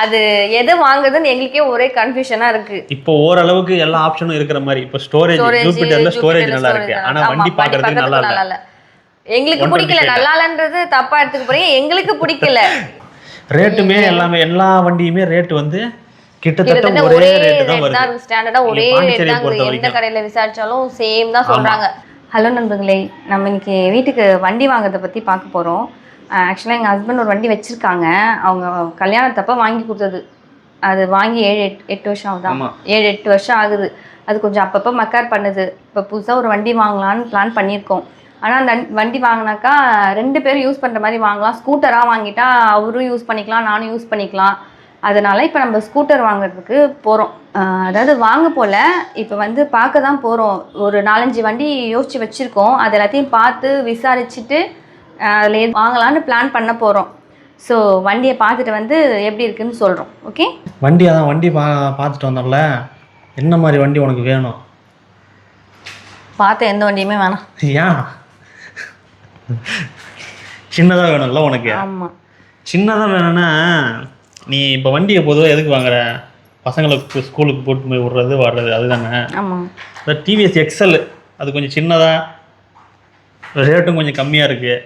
அது எது வாங்குறதுன்னு எங்களுக்கே ஒரே கன்ஃபியூஷனா இருக்கு. இப்போ ஓரளவுக்கு எல்லா ஆப்ஷனும் இருக்கிற மாதிரி இப்போ ஸ்டோரேஜ் ஜூபிட்டர்ல ஸ்டோரேஜ் நல்லா இருக்கு. ஆனா வண்டி பாக்குறதுக்கு நல்லா இல்ல. எங்களுக்கு பிடிக்கல. நல்லா இல்லன்றது தப்பா எடுத்துக்க போறீங்க. எங்களுக்கு பிடிக்கல. ரேட்டுமே எல்லாமே எல்லா வண்டியுமே ரேட் வந்து கிட்டத்தட்ட ஒரே ஒரே ரேட்டு தான் ரேட் வருது. தான் இருக்கு ஸ்டாண்டர்டா ஒரே ரேட் தான். எந்த. கடையில விசாரிச்சாலும் சேம் தான் சொல்றாங்க. ஹலோ நண்பர்களே நம்ம இன்னைக்கு வீட்டுக்கு வண்டி வாங்குறத பத்தி பார்க்க போறோம். ஆக்சுவலாக எங்கள் ஹஸ்பண்ட் ஒரு வண்டி வச்சிருக்காங்க. அவங்க கல்யாணத்தப்ப வாங்கி கொடுத்தது. அது வாங்கி ஏழு எட்டு எட்டு வருஷம் ஆகுதா. ஆமா. ஏழு எட்டு வருஷம் ஆகுது. அது கொஞ்சம் அப்பப்போ மக்கார் பண்ணுது. இப்போ புதுசாக ஒரு வண்டி வாங்கலாம்னு பிளான் பண்ணியிருக்கோம். ஆனால் அந்த வண்டி வாங்கினாக்கா ரெண்டு பேரும் யூஸ் பண்ணுற மாதிரி வாங்கலாம். ஸ்கூட்டராக வாங்கிட்டா அவரும் யூஸ் பண்ணிக்கலாம் நானும் யூஸ் பண்ணிக்கலாம். அதனால இப்போ நம்ம ஸ்கூட்டர் வாங்குறதுக்கு போகிறோம் அதாவது வாங்க போல இப்போ வந்து பார்க்க தான் போகிறோம் ஒரு நாலஞ்சு வண்டி யோசிச்சு வச்சுருக்கோம். அது எல்லாத்தையும் பார்த்து விசாரிச்சுட்டு அதில் எது வாங்கலாம்னு பிளான் பண்ண போகிறோம் ஸோ வண்டியை பார்த்துட்டு வந்து எப்படி இருக்குன்னு சொல்கிறோம் ஓகே வண்டி அதான் வண்டி பா பார்த்துட்டு வந்தோம்ல. என்ன மாதிரி வண்டி உனக்கு வேணும்? பார்த்த எந்த வண்டியுமே வேணாம். ஏன்? சின்னதாக வேணும்ல உனக்கு? ஆமாம் சின்னதாக வேணும்னா நீ இப்போ வண்டியை பொதுவாக எதுக்கு வாங்குற? பசங்களுக்கு ஸ்கூலுக்கு போட்டு போய் விட்றது வர்றது அதுதானே? ஆமாம் டிவிஎஸ் எக்ஸல் அது கொஞ்சம் சின்னதாக ரேட்டும் கொஞ்சம் கம்மியாக இருக்குது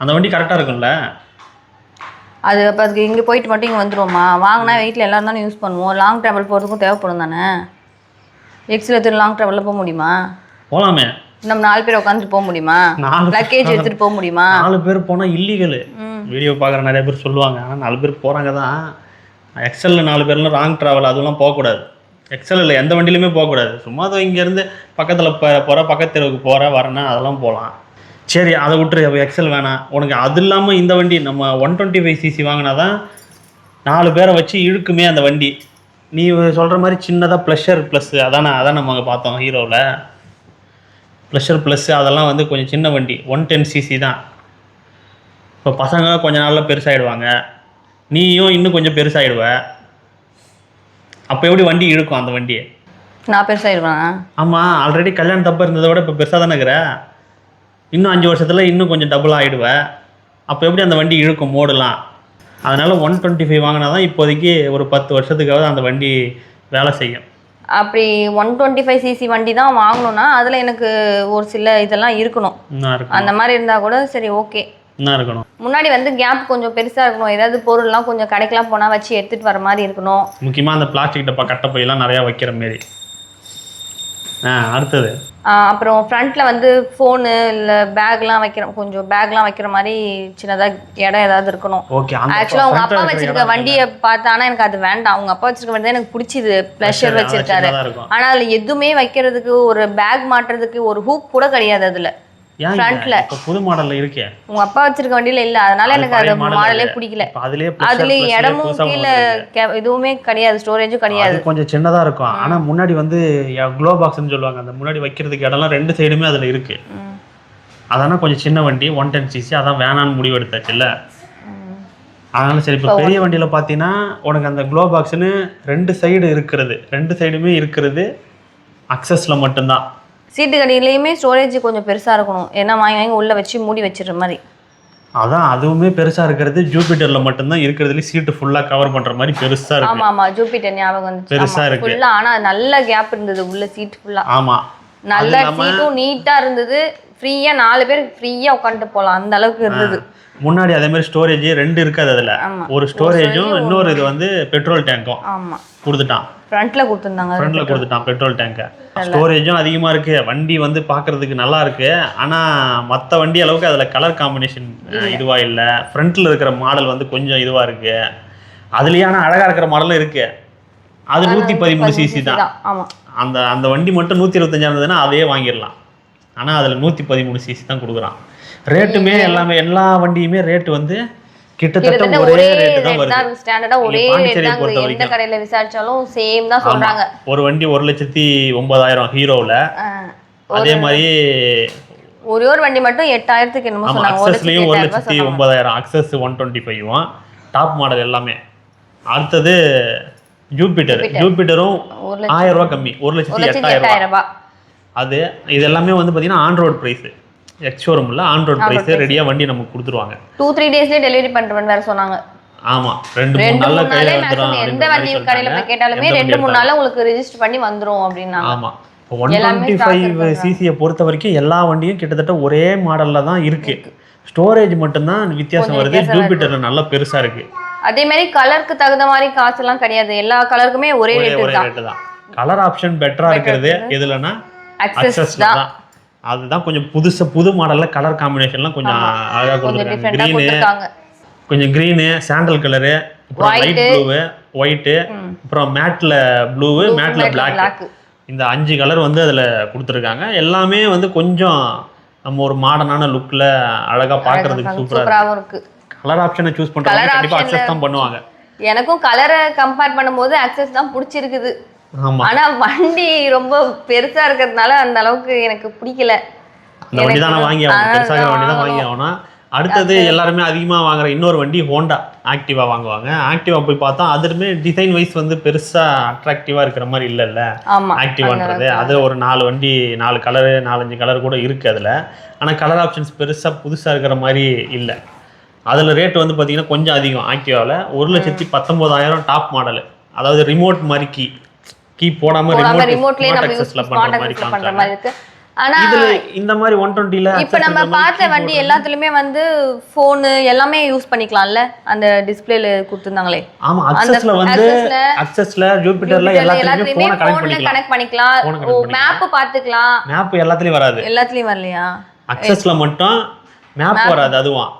அந்த வண்டி கரெக்டாக இருக்கும்ல? அது அப்போ அதுக்கு இங்கே போயிட்டு மட்டும் இங்கே வந்துருவோமா? வாங்கினா வீட்டில் எல்லாரும் தானே யூஸ் பண்ணுவோம். லாங் ட்ராவல் போகிறதுக்கும் தேவைப்படும் தானே? எக்ஸில் எடுத்துட்டு லாங் ட்ராவலில் போக முடியுமா? போகலாமே நம்ம நாலு பேர் உட்காந்துட்டு போக முடியுமா? நாலு லக்கேஜ் எடுத்துகிட்டு போக முடியுமா? நாலு பேர் போனால் இல்லீகலு. வீடியோ பார்க்குற நிறைய பேர் சொல்லுவாங்க. ஆனால் நாலு பேர் போகிறாங்க தான். எக்ஸலில் நாலு பேர்லாம் ராங் ட்ராவல் அதெல்லாம் போகக்கூடாது. எக்ஸலில் எந்த வண்டியிலுமே போகக்கூடாது. சும்மா தான் இங்கேருந்து பக்கத்தில் போகிற பக்கத்து தெருவுக்கு போகிற வரேன்னா அதெல்லாம் போகலாம். சரி அதை விட்டுரு எக்ஸல் வேணாம். உனக்கு அது இல்லாமல் இந்த வண்டி நம்ம ஒன் டுவெண்ட்டி ஃபைவ் சிசி வாங்கினா தான் நாலு பேரை வச்சு இழுக்குமே அந்த வண்டி. நீ சொல்கிற மாதிரி சின்னதாக ப்ளஷர் ப்ளஸ் அதானே அதான் நம்ம அங்கே பார்த்தோம் ஹீரோவில் ப்ளஷர் ப்ளஸ் அதெல்லாம் வந்து கொஞ்சம் சின்ன வண்டி ஒன் டென் சிசி தான். இப்போ பசங்க கொஞ்ச நாளில் பெருசாகிடுவாங்க நீயும் இன்னும் கொஞ்சம் பெருசாகிடுவ அப்போ எப்படி வண்டி இழுக்கும் அந்த வண்டியை? நான் பெருசாகிடுவேன் ஆமாம் ஆல்ரெடி கல்யாணம் தப்பு இருந்ததை விட இப்போ பெருசாக தானே இருக்கிற? இன்னும் அஞ்சு வருஷத்தில் இன்னும் கொஞ்சம் டபுள் ஆகிடுவ அப்போ எப்படி அந்த வண்டி இழுக்கும் மோடலாம்? அதனால் ஒன் டுவெண்ட்டி ஃபைவ் வாங்கினா தான் இப்போதைக்கு ஒரு பத்து வருஷத்துக்காவது அந்த வண்டி வேலை செய்யும். அப்படி ஒன் டுவெண்ட்டி ஃபைவ் சிசி வண்டி தான் வாங்கணும்னா அதில் எனக்கு ஒரு சில இதெல்லாம் இருக்கணும். அந்த மாதிரி இருந்தால் கூட சரி ஓகே இருக்கணும். முன்னாடி வந்து கேப் கொஞ்சம் பெருசாக இருக்கணும். ஏதாவது பொருள்லாம் கொஞ்சம் கடைக்கெல்லாம் போனால் வச்சு எடுத்துகிட்டு வர மாதிரி இருக்கணும். முக்கியமாக அந்த பிளாஸ்டிக் டப்பா கட்டை பையெல்லாம் நிறையா வைக்கிற மாரி. அடுத்தது. அப்புறம் ஃப்ரண்ட்டில் வந்து ஃபோனு இல்லை பேக்லாம் வைக்கிற கொஞ்சம் பேக்லாம் வைக்கிற மாதிரி சின்னதாக இடம் ஏதாவது இருக்கணும். ஓகே அந்த ஆக்சுவலாக உங்க front ல அப்பா வச்சிருக்க வண்டியை பார்த்தானா எனக்கு அது வேண்டாம். உங்க அப்பா வச்சிருக்க வண்டி தான் எனக்கு பிடிச்சிது. ப்ளஷர் வச்சிருக்காரு. சின்னதா. ஆனா அதுல எதுவுமே வைக்கிறதுக்கு ஒரு பேக் மாட்டுறதுக்கு ஒரு ஹூக் கூட கிடையாது அதுல. ஃப்ரண்ட்ல புது மாடல்ல இருக்கே. உங்க அப்பா வச்சிருக்க வண்டியில இல்ல அதனால எனக்கு அது model மாடலே. பிடிக்கல. அதுலயே அதுல plus plus இடமும் கீழே எதுவுமே கிடையாது ஸ்டோரேஜும் கிடையாது அது கொஞ்சம் சின்னதா இருக்கும். ஆனா முன்னாடி வந்து க்ளோ பாக்ஸ்னு சொல்லுவாங்க. அந்த முன்னாடி வைக்கிறதுக்கு இடம்லாம் ரெண்டு சைடுமே அதுல இருக்கு. ம். அதான கொஞ்சம் சின்ன வண்டி ஒன் டென் சிசி அதான் வேணான்னு முடிவு எடுத்தாச்சுல்ல. ம். அதனால சரி இப்போ பெரிய வண்டியில பார்த்தீங்கன்னா உனக்கு அந்த க்ளோ பாக்ஸ்னு ரெண்டு சைடு இருக்கிறது ரெண்டு சைடுமே இருக்கிறது அக்சஸ்ல மட்டும்தான். சீட்டு கடியிலையுமே ஸ்டோரேஜ் கொஞ்சம் பெருசா இருக்கணும். ஏன்னா வாங்கி வாங்கி உள்ள வச்சு மூடி வச்சிடுற மாதிரி. அதான் அதுவுமே பெருசா இருக்கிறது. ஜூபிட்டர்ல மட்டும்தான் இருக்கிறதுல சீட்டு ஃபுல்லா கவர் பண்ற மாதிரி பெருசா இருக்கு. ஆமா ஆமா. ஜூபிட்டர் ஞாபகம் வந்துச்சு. பெருசா இருக்கு. ஃபுல்லா ஆனா நல்ல கேப் இருந்தது உள்ள சீட் ஃபுல்லா ஆமா. நல்ல சீட்டும் நீட்டா இருந்தது. ஃப்ரீயா நாலு பேர் ஃப்ரீயா உட்காந்துட்டு போலாம். அந்த அளவுக்கு இருந்தது. முன்னாடி அதே மாதிரி ஸ்டோரேஜ் ரெண்டு இருக்காது அதுல. ஒரு ஸ்டோரேஜும் இன்னொரு இது வந்து பெட்ரோல் டேங்க்கும் ஆமா. கொடுத்துட்டான். ஃப்ரண்ட்ல கொடுத்துருந்தாங்க. ஃப்ரண்ட்ல கொடுத்துட்டான் பெட்ரோல் டேங்கை ஸ்டோரேஜும் அதிகமா இருக்கு. வண்டி வந்து பார்க்கிறதுக்கு நல்லா இருக்கு. ஆனா மத்த வண்டி அளவுக்கு அதுல கலர் காம்பினேஷன் இதுவா இல்ல. ஃப்ரண்ட்ல இருக்கிற மாடல் வந்து கொஞ்சம் இதுவா இருக்கு. அதுலயே ஆனா அழகா இருக்கிற மாடலும் இருக்கு. அது நூத்தி பதிமூணு சிசி தான். அந்த அந்த வண்டி மட்டும் நூற்றி இருபத்தஞ்சா இருந்ததுன்னா அதையே வாங்கிடலாம். ஆனால் அதில் நூற்றி பதிமூணு சிசி தான் கொடுக்குறான். ரேட்டுமே எல்லாமே எல்லா வண்டியுமே ரேட்டு வந்து கிட்டத்தட்ட ஒரே ஒரே ரேட்டு தான் ரேட் தான் ஸ்டாண்டர்டா ஒரே ரேட் தான். எந்த. கடையில விசாரிச்சாலும் சேம் தான் சொல்றாங்க. ஒரு வண்டி ஒரு லட்சத்தி ஒன்பதாயிரம் ஹீரோவில் ஆ. அதே மாதிரி ஒரே ஒரு வண்டி மட்டும் எட்டாயிரத்துக்கு என்னமோ சொன்னாங்க. ஒரு அக்சஸ்லேயும் ஒரு லட்சத்தி. ஒன்பதாயிரம் அக்சஸ் ஒன் டுவெண்ட்டி ஃபைவும் டாப் மாடல் எல்லாமே. அடுத்தது ஜூபிட்டர் ஜூபிட்டரும் ஆயிரம் ரூபாய் கம்மி. ஒரு லட்சத்தி எட்டாயிரம் ரூபாய். அது இது எல்லாமே வந்து பார்த்தீங்கன்னா ஆன்ரோட் ப்ரைஸ் எக்ஸ் ஷோரூமில் ஆன்ரோட் ப்ரைஸ் ரெடியாக வண்டி நமக்கு கொடுத்துருவாங்க. டூ த்ரீ டேஸ்லேயே டெலிவரி பண்ணுறேன்னு வேற சொன்னாங்க. ஆமா ரெண்டு மூணு நாள்ல கையில மேக்ஸிமம் எந்த வண்டி கடையில போய். கேட்டாலுமே ரெண்டு மூணு நாள்ல உங்களுக்கு ரெஜிஸ்டர் பண்ணி வந்துரும் அப்படின்னாங்க. ஆமா ஒன் டுவெண்ட்டி ஃபைவ். சிசியை பொறுத்த வரைக்கும் எல்லா வண்டியும் கிட்டத்தட்ட ஒரே மாடல்ல தான் இருக்கு. ஸ்டோரேஜ் மட்டும்தான் வித்தியாசம் வருது. ஜூபிட்டர்ல நல்லா பெருசா இருக்கு. அதே மாதிரி கலருக்கு தகுந்த மாதிரி காசு எல்லாம் கிடையாது. எல்லா கலருக்குமே ஒரே ரேட்டு ஒரே தான். கலர் ஆப்ஷன் பெட்டரா இருக்கிறது எதுலன்னா அக்சஸ் தான். அதுதான் கொஞ்சம் புதுசு புது மாடல்ல கலர் காம்பினேஷன்லாம் கொஞ்சம் அழகா கொடுத்துருக்காங்க. கிரீனு கொஞ்சம் கிரீனு சாண்டல் கலரு அப்புறம். லைட் ப்ளூவு ஒயிட்டு அப்புறம் மேட்ல ப்ளூவு மேட்ல பிளாக் இந்த அஞ்சு கலர் வந்து அதில் கொடுத்துருக்காங்க. எல்லாமே வந்து கொஞ்சம் நம்ம ஒரு மாடர்னான லுக்கில் அழகாக பார்க்கறதுக்கு சூப்பராக இருக்கு. கலர் ஆப்ஷனை சூஸ் Colour கண்டிப்பாக அக்சஸ் தான் பண்ணுவாங்க. எனக்கும் கலரை கம்பேர் பண்ணும்போது அக்சஸ் தான் பிடிச்சிருக்குது. ஆனா வண்டி ரொம்ப பெருசா இருக்கிறதுனால அந்த அளவுக்கு எனக்கு பிடிக்கல. அந்த வண்டி தான் வாங்கி ஆகணும். பெருசாக வண்டி தான் வாங்கி. ஆகணும். அடுத்தது எல்லாருமே அதிகமாக வாங்குற இன்னொரு வண்டி ஹோண்டா ஆக்டிவா வாங்குவாங்க. ஆக்டிவா போய் பார்த்தா அதுலுமே டிசைன் வைஸ் வந்து பெருசாக அட்ராக்டிவாக இருக்கிற மாதிரி இல்லைல்ல. ஆக்டிவான்றது. அது ஒரு நாலு வண்டி நாலு கலரு நாலஞ்சு கலர் கூட இருக்குது அதில். ஆனால் கலர் ஆப்ஷன்ஸ் பெருசாக புதுசாக இருக்கிற மாதிரி இல்லை. அதில் ரேட் வந்து பார்த்தீங்கன்னா கொஞ்சம் அதிகம் ஆக்டிவாவில் ஒரு லட்சத்தி பத்தொம்போதாயிரம் டாப் மாடல் அதாவது ரிமோட் மாதிரி கீ கீ போடாம ரிமோட் ரிமோட்லயே நம்ம ஸ்மார்ட் பண்ற மாதிரி இருக்கு. ஆனா இந்த மாதிரி ஒன் டுவெண்ட்டில இப்ப நம்ம பார்த்த வண்டி எல்லாத்துலயுமே வந்து போனு எல்லாமே யூஸ் பண்ணிக்கலாம்ல? அந்த டிஸ்பிளேல கொடுத்துருந்தாங்களே. ஆமா அக்சஸ்ல வந்து அக்சஸ்ல ஜூபிட்டர்ல எல்லாத்துலயுமே போனை கனெக்ட் பண்ணிக்கலாம். மேப் பாத்துக்கலாம் மேப் எல்லாத்துலயும் வராது. எல்லாத்துலயும் வரலையா? அக்சஸ்ல மட்டும் மேப் வராது அதுவும்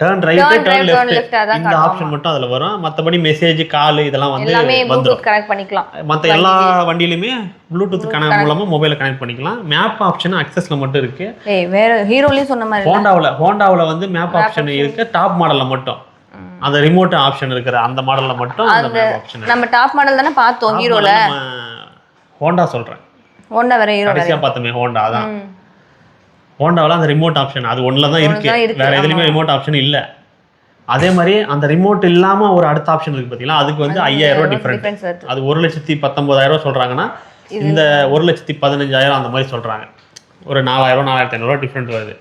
டர்ன் ரைட் டர்ன் லெஃப்ட் இந்த ஆப்ஷன் மட்டும் அதுல வரும். மத்தபடி மெசேஜ் கால் இதெல்லாம் வந்து எல்லாமே வந்துரும். கனெக்ட் பண்ணிக்கலாம். மத்த எல்லா வண்டியிலுமே ப்ளூடூத் கனெக்ட் மூலமா மொபைல கனெக்ட் பண்ணிக்கலாம். மேப் ஆப்ஷன் அக்சஸ்ல மட்டும் இருக்கு. ஏய் வேற ஹீரோலயும் சொன்ன மாதிரி. ஹோண்டாவில் ஹோண்டாவில் வந்து மேப் ஆப்ஷன் இருக்கு. டாப் மாடல்ல மட்டும். அந்த ரிமோட் ஆப்ஷன் இருக்கிற அந்த மாடல்ல மட்டும் அந்த ஆப்ஷன் நம்ம டாப் மாடல் தானே பார்த்தோம் ஹீரோல? ஹோண்டா சொல்றேன். ஹோண்டா வேற ஹீரோ கடைசியா பார்த்தோமே ஹோண்டா அதான். ஹோண்டாவில் அந்த ரிமோட் ஆப்ஷன் அது ஒன்றில் தான் இருக்கு. தான் இருக்கு, வேற எதுலையுமே ரிமோட் ஆப்ஷன் இல்லை. அதே மாதிரி அந்த ரிமோட் இல்லாம ஒரு அடுத்த ஆப்ஷன் இருக்கு பார்த்தீங்களா அதுக்கு வந்து ஐயாயிரம் ரூபாய் டிஃப்ரெண்ட் அது ஒரு லட்சத்தி பத்தொன்பதாயிரம் ரூபாய் சொல்றாங்கன்னா இந்த ஒரு லட்சத்தி பதினஞ்சாயிரம் அந்த மாதிரி சொல்றாங்க. ஒரு நாலாயிரம் நாலாயிரத்தி ஐநூறுரூவா டிஃப்ரெண்ட் வருது.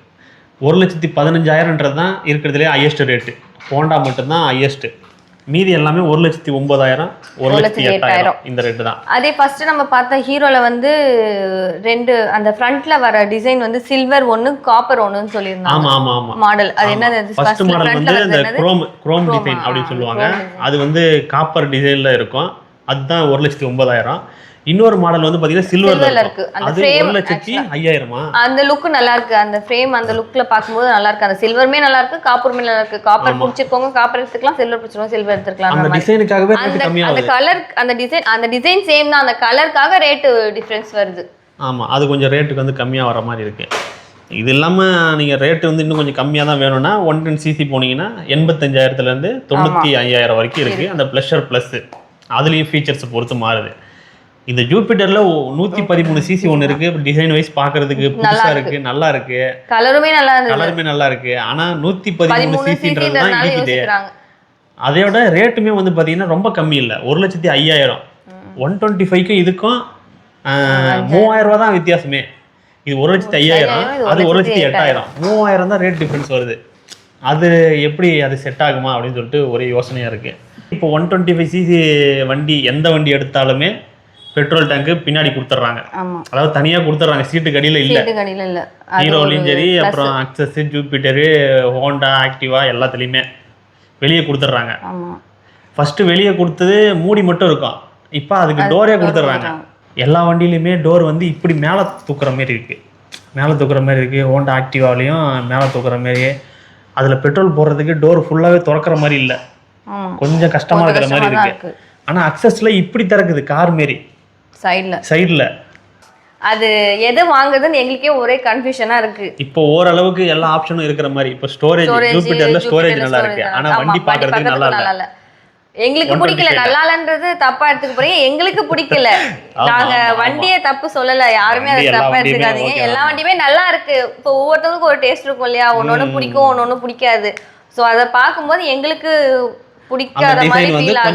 ஒரு லட்சத்தி பதினஞ்சாயிரம்ன்றது தான் இருக்கிறதுலே ஹையஸ்ட் ரேட்டு ஹோண்டா மட்டும்தான் ஹையஸ்ட் மீதி எல்லாமே ஒரு லட்சத்தி ஒன்பதாயிரம் ஒரு லட்சத்தி எட்டாயிரம். இந்த ரேட்டு தான். அதே ஃபர்ஸ்ட் நம்ம பார்த்த ஹீரோல வந்து ரெண்டு அந்த ஃப்ரண்ட்ல வர டிசைன் வந்து சில்வர் ஒன்னு காப்பர் ஒன்னுன்னு சொல்லியிருந்தாங்க. ஆமா ஆமா ஆமா. மாடல் அது என்னது? ஃபர்ஸ்ட் மாடல் வந்து என்னது குரோம் குரோம் டிசைன் அப்படின்னு சொல்லுவாங்க. அது வந்து காப்பர் டிசைன்ல இருக்கும். அதுதான் ஒரு லட்சத்தி ஒன்பதாயிரம். இன்னொரு மாடல் வந்து பாத்தீங்கன்னா சில்வர்ல இருக்கு. அந்த ஃப்ரேம் லட்சத்தி ஐயாயிரமா? அந்த லுக் நல்லா இருக்கு. அந்த ஃப்ரேம் அந்த லுக்ல பார்க்கும்போது நல்லா இருக்கு. அந்த சில்வருமே நல்லா இருக்கு. காப்பருமே நல்லா இருக்கு. காப்பர் பிடிச்சிருக்கோங்க காப்பர் எடுத்துக்கலாம். சில்வர் பிடிச்சிருக்கோம் சில்வர் எடுத்துக்கலாம் அந்த டிசைனுக்காகவே அந்த கலர் அந்த டிசைன் அந்த டிசைன் சேம் தான். அந்த கலருக்காக ரேட்டு டிஃபரன்ஸ் வருது. ஆமா. அது கொஞ்சம் ரேட்டுக்கு வந்து கம்மியா வர மாதிரி இருக்கு. இது இல்லாம நீங்க ரேட் வந்து இன்னும் கொஞ்சம் கம்மியா தான் வேணும்னா ஒன் டென் சிசி போனீங்கன்னா எண்பத்தஞ்சாயிரத்துல இருந்து தொண்ணூத்தி ஐயாயிரம் வரைக்கும் இருக்கு. அந்த ப்ளஷர் ப்ளஸ் அதுலயும் ஃபீச்சர்ஸ் பொறுத்து மாறுது. இந்த ஜூபிட்டர்ல நூத்தி பதிமூணு சிசி ஒன்று இருக்கு. டிசைன் வைஸ் பாக்குறதுக்கு புதுசா இருக்கு. நல்லா இருக்கு. கலருமே நல்லா இருந்தது. கலருமே நல்லா இருக்கு. ஆனா நூத்தி பதிமூணு சிசின்றது தான் இருக்குது யோசிக்கிறாங்க. அதையோட ரேட்டுமே வந்து பாத்தீங்கன்னா ரொம்ப கம்மி இல்லை. ஒரு லட்சத்தி ஐயாயிரம். ஒன் டுவெண்ட்டி ஃபைவ்க்கும் இதுக்கும் மூவாயிரம் ரூபா தான் வித்தியாசமே. இது ஒரு லட்சத்தி ஐயாயிரம் அது ஒரு லட்சத்தி லட்சத்தி எட்டாயிரம். மூவாயிரம் தான் ரேட் டிஃப்ரென்ஸ் வருது. அது எப்படி அது செட் ஆகுமா அப்படின்னு சொல்லிட்டு ஒரே யோசனையா இருக்கு. இப்போ ஒன் டுவெண்ட்டி ஃபைவ் சிசி வண்டி எந்த வண்டி எடுத்தாலுமே பெட்ரோல் டேங்க்கு பின்னாடி கொடுத்துட்றாங்க அதாவது தனியா கொடுத்துட்றாங்க சீட்டு கடியில இல்ல. ஹீரோலையும் சரி. அப்புறம் அக்சஸ் ஜூபிட்டரு ஹோண்டா ஆக்டிவா எல்லாத்துலேயுமே வெளியே கொடுத்துட்றாங்க ஃபர்ஸ்ட் வெளியே கொடுத்தது மூடி மட்டும் இருக்கும். இப்போ அதுக்கு டோரே கொடுத்துட்றாங்க எல்லா வண்டியிலையுமே டோர் வந்து இப்படி மேலே தூக்குற மாதிரி இருக்கு. மேலே தூக்குற மாதிரி இருக்கு. ஹோண்டா ஆக்டிவாலையும் மேலே தூக்குற மாதிரி அதில் பெட்ரோல் போடுறதுக்கு டோர் ஃபுல்லாகவே திறக்கிற மாதிரி இல்லை. கொஞ்சம் கஷ்டமா கொஞ்சம் இருக்கிற மாதிரி கஷ்டமா தான் இருக்கு. இருக்கு. ஆனால் அக்சஸ்ல இப்படி திறக்குது கார் மாரி. சைடுல. சைடில். அது எது வாங்குறதுன்னு எங்களுக்கே ஒரே கன்ஃபியூஷனா இருக்கு. இப்போ ஓரளவுக்கு எல்லா ஆப்ஷனும் இருக்கிற மாதிரி. இப்போ ஸ்டோரேஜ் ஜூபிட்டர்ல ஸ்டோரேஜ் நல்லா இருக்கு. ஆனா வண்டி பார்க்கறதுக்கு நல்லா இல்ல. எங்களுக்கு பிடிக்கல. நல்லா இல்லன்றது தப்பா எடுத்துக்க போறீங்க. எங்களுக்கு பிடிக்கல. நாங்க. வண்டியை தப்பு சொல்லல. யாருமே அதை தப்பா எடுத்துக்காதீங்க. எல்லா. வண்டியுமே நல்லா இருக்கு. இப்போ ஒவ்வொருத்தவங்களுக்கும் ஒரு டேஸ்ட் இருக்கும் இல்லையா? ஒன்னொன்னு பிடிக்கும் ஒன்னொன்னு பிடிக்காது. சோ அதை பார்க்கும்போது எங்களுக்கு பிடிக்காத மாதிரி ஃபீல் ஆகுது.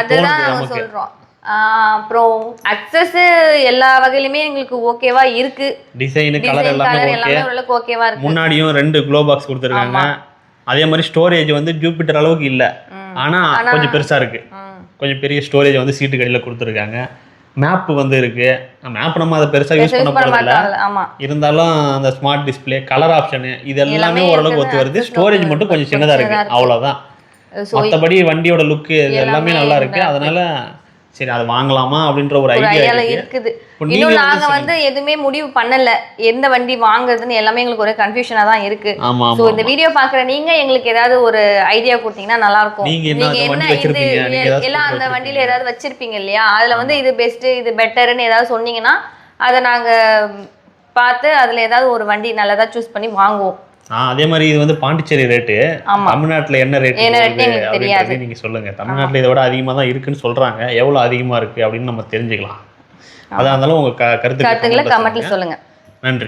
அதுதான் சொல்றோம். அப்புறம் அக்சஸ் எல்லா வகையிலுமே எங்களுக்கு ஓகேவா இருக்கு. டிசைன் கலர் எல்லாமே ஓகே ஓரளவுக்கு ஓகேவா இருக்கு. முன்னாடியும் ரெண்டு க்ளோ பாக்ஸ் கொடுத்துருக்காங்க. அதே மாதிரி ஸ்டோரேஜ் வந்து ஜூபிட்டர் அளவுக்கு இல்லை. ஆனால் ஆனா- கொஞ்சம் பெருசாக இருக்குது ம். கொஞ்சம் பெரிய ஸ்டோரேஜ் வந்து சீட்டு கடையில் கொடுத்துருக்காங்க. மேப் வந்து இருக்கு. மேப் நம்ம அதை பெருசாக யூஸ் பண்ண போகிறதில்ல இருந்தாலும் அந்த ஸ்மார்ட் டிஸ்ப்ளே கலர் ஆப்ஷனு இது எல்லாமே ஓரளவுக்கு. ஒத்து வருது. ஸ்டோரேஜ் மட்டும் கொஞ்சம் சின்னதாக சின்னதா இருக்கு. இருக்கு. அவ்வளோதான் மற்றபடி வண்டியோட லுக்கு எல்லாமே எல்லாமே நல்லா இருக்கு. அதனால சரி அது வாங்கலாமா அப்படின்ற ஒரு ஐடியா இருக்குது. இன்னும் நீங்க வந்து எதுவுமே முடிவு பண்ணல. எந்த வண்டி வாங்குறதுன்னு எல்லாமே எங்களுக்கு ஒரே கன்ஃபியூஷனா தான் இருக்கு. சோ இந்த வீடியோ பாக்குற நீங்க எங்களுக்கு ஏதாவது ஒரு ஐடியா கொடுத்தீங்கன்னா நல்லா இருக்கும் நீங்க என்ன இது எல்லாம் அந்த வண்டியில? ஏதாவது வச்சிருப்பீங்க இல்லையா? அதுல வந்து இது பெஸ்ட் இது பெட்டர்னு ஏதாவது சொன்னீங்கன்னா அதை நாங்க பார்த்து அதுல ஏதாவது ஒரு வண்டி நல்லதா சூஸ் பண்ணி வாங்குவோம். அதே மாதிரி இது வந்து பாண்டிச்சேரி ரேட்டு தமிழ்நாட்டுல என்ன ரேட். அப்படின்றது நீங்க சொல்லுங்க. தமிழ்நாட்டுல இதை விட அதிகமா தான் இருக்குன்னு சொல்றாங்க. எவ்வளவு அதிகமா இருக்கு அப்படின்னு நம்ம தெரிஞ்சுக்கலாம். அதான் இருந்தாலும் உங்க கருத்து கருத்துக்களை கமெண்ட்ல சொல்லுங்க.